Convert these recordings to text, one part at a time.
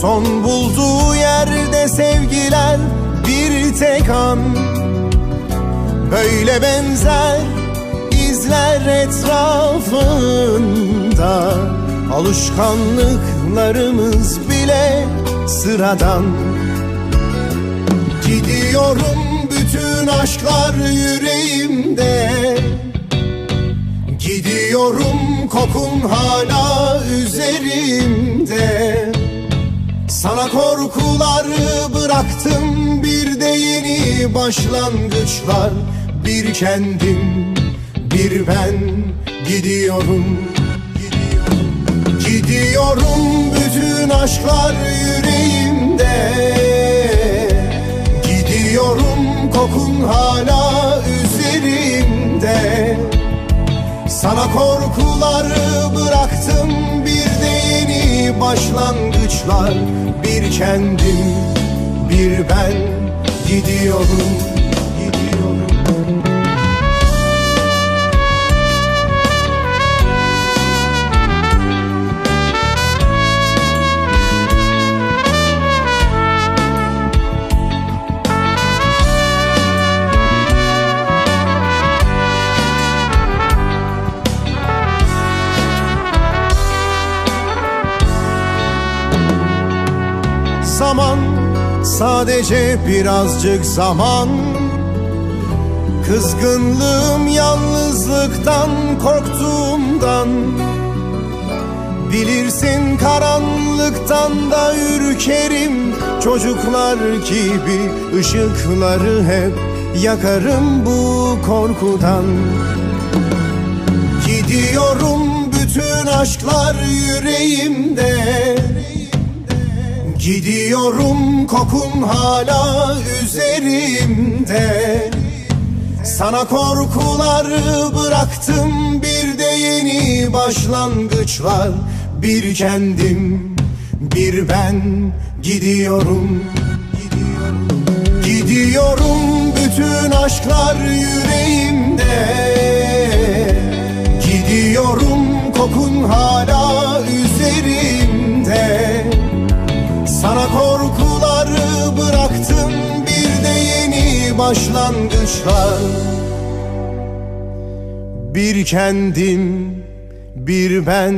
Son bulduğu yerde sevgiler bir tek an. Böyle benzer izler etrafında. Alışkanlıklarımız bile sıradan. Gidiyorum bütün aşklar yüreğimde. Gidiyorum kokun hala üzerimde sana korkuları bıraktım bir de yeni başlangıçlar. Bir kendim bir ben gidiyorum. Gidiyorum bütün aşklar yüreğimde. Gidiyorum kokun hala üzerimde. Sana korkuları bıraktım başlangıçlar. Bir kendim bir ben gidiyorum Zaman sadece birazcık zaman. Kızgınlığım yalnızlıktan korktuğumdan. Bilirsin karanlıktan da ürkerim. Çocuklar gibi ışıkları hep yakarım bu korkudan. Gidiyorum bütün aşklar yüreğimde Gidiyorum kokun hala üzerimde. Sana korkuları bıraktım bir de yeni başlangıçlar. Bir kendim bir ben gidiyorum. Gidiyorum bütün aşklar yüreğimde. Gidiyorum kokun hala üzerimde korkuları bıraktım. Bir de yeni başlangıçlar. Bir kendim bir ben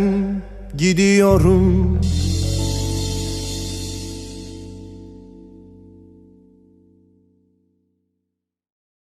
gidiyorum